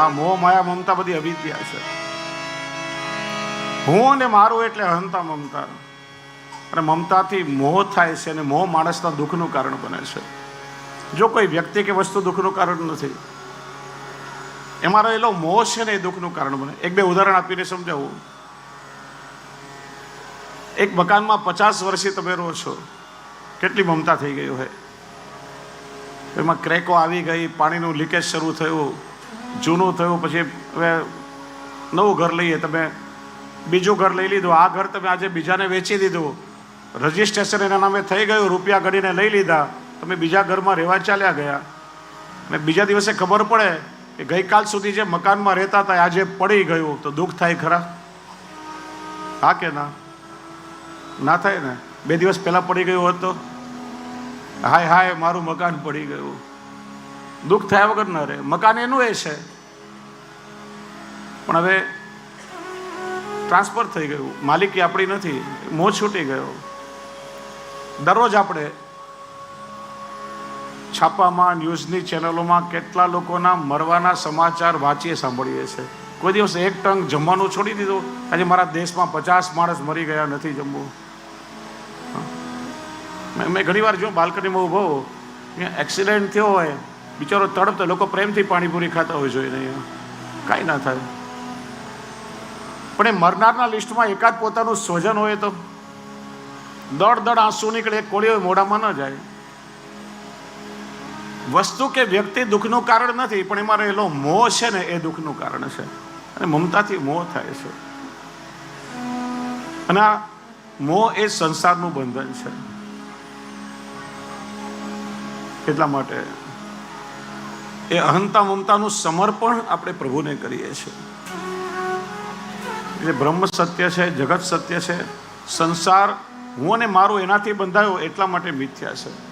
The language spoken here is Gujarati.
આ મોહ માયા મમતા બધી અવિદ્યા છે. હું અને મારું એટલે અહંતા મમતા. અને મમતાથી મોહ થાય છે અને મોહ માણસના દુઃખનું કારણ બને છે. જો કોઈ વ્યક્તિ કે વસ્તુ દુઃખનું કારણ નથી, એમાં રહેલો મોહ છે ને એ દુઃખનું કારણ બને. એક બે ઉદાહરણ આપીને સમજાવું. એક મકાનમાં પચાસ વર્ષથી તમે રહો છો, કેટલી મમતા થઈ ગઈ હોય? એમાં ક્રેકો આવી ગઈ, પાણીનું લીકેજ શરૂ થયું. જૂનું થયું, પછી હવે નવું ઘર લઈએ, તમે બીજું ઘર લઈ લીધું. આ ઘર તમે આજે બીજાને વેચી દીધું. રજિસ્ટ્રેશન એના નામે થઈ ગયું, રૂપિયા ગણીને લઈ લીધા. તમે બીજા ઘરમાં રહેવા ચાલ્યા ગયા. અને બીજા દિવસે ખબર પડે કે ગઈકાલ સુધી જે મકાનમાં રહેતા હતા આજે પડી ગયું. તો દુઃખ થાય ખરા? હા કે ના? ના થાય ને? બે દિવસ પહેલાં પડી ગયું હોત તો? હાય હાય, મારું મકાન પડી ગયું. દુઃખ થયા વગર ન રહે. મકાન એનું એ છે. પણ હવે ટ્રાન્સફર થઈ ગયું. માલિકી આપણી નથી. મોહ છૂટી ગયો. દરરોજ આપણે છાપામાં ન્યૂઝની ચેનલોમાં કેટલા લોકોના મરવાના સમાચાર વાંચીએ સાંભળીએ છીએ. કોઈ દિવસ એક ટંક જમવાનું છોડી દીધું. આજે મારા દેશમાં પચાસ માણસ મરી ગયા નથી જમવું. મેં ઘણીવાર ઘણી વાર જો બાલ્કનીમાં ઊભો એક્સિડન્ટ થયો હોય બિચારો તડપતો લોકો પ્રેમથી પાણીપુરી ખાતા હોય જોઈએ અહીંયા. કાંઈ ના થાય. પણ એ મરનારના લિસ્ટમાં એકાદ પોતાનું સ્વજન હોય તો દડ દડ આંસુ નીકળે કોળી હોય, મોઢામાં ન જાય. વસ્તુ કે વ્યક્તિ દુઃખનું કારણ નથી, પણ એમાં રહેલો મોહ છે ને, એ દુઃખનું કારણ છે. અને મમતાથી મોહ થાય છે. અને આ મોહ એ સંસારનું બંધન છે. એટલા માટે એ અહંતા મમતાનું સમર્પણ આપણે પ્રભુને કરીએ છીએ. એટલે બ્રહ્મ સત્ય છે, જગત સત્ય છે, સંસાર, હું અને મારું એનાથી બંધાયો એટલા માટે મિથ્યા છે.